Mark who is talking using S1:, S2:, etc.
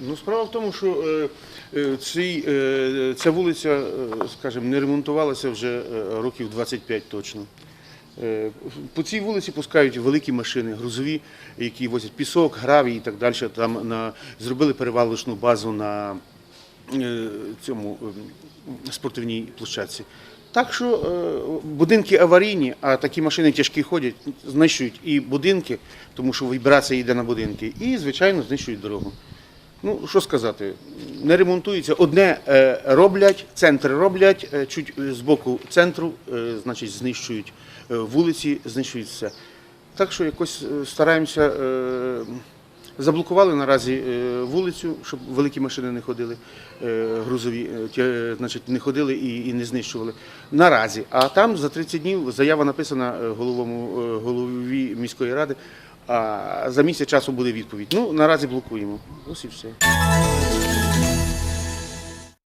S1: Ну, справа в тому, що е, е, е, ця вулиця, скажімо, не ремонтувалася вже років 25 точно. По цій вулиці пускають великі машини, грузові, які возять пісок, гравій і так далі. Там зробили перевалочну базу на цьому е, спортивній площадці. Так що будинки аварійні, а такі машини тяжкі ходять, знищують і будинки, тому що вібрація йде на будинки, і, звичайно, знищують дорогу. Ну, що сказати, не ремонтується. Одне е, роблять, центр роблять, е, чуть е, з боку центру, значить, знищують вулиці, знищують все. Так що якось стараємося. Заблокували наразі вулицю, щоб великі машини не ходили, грузові, значить, не ходили і, не знищували. Наразі. А там за 30 днів заява написана головому, голові міської ради, а за місяць часу буде відповідь. Ну, наразі блокуємо. Ось і все.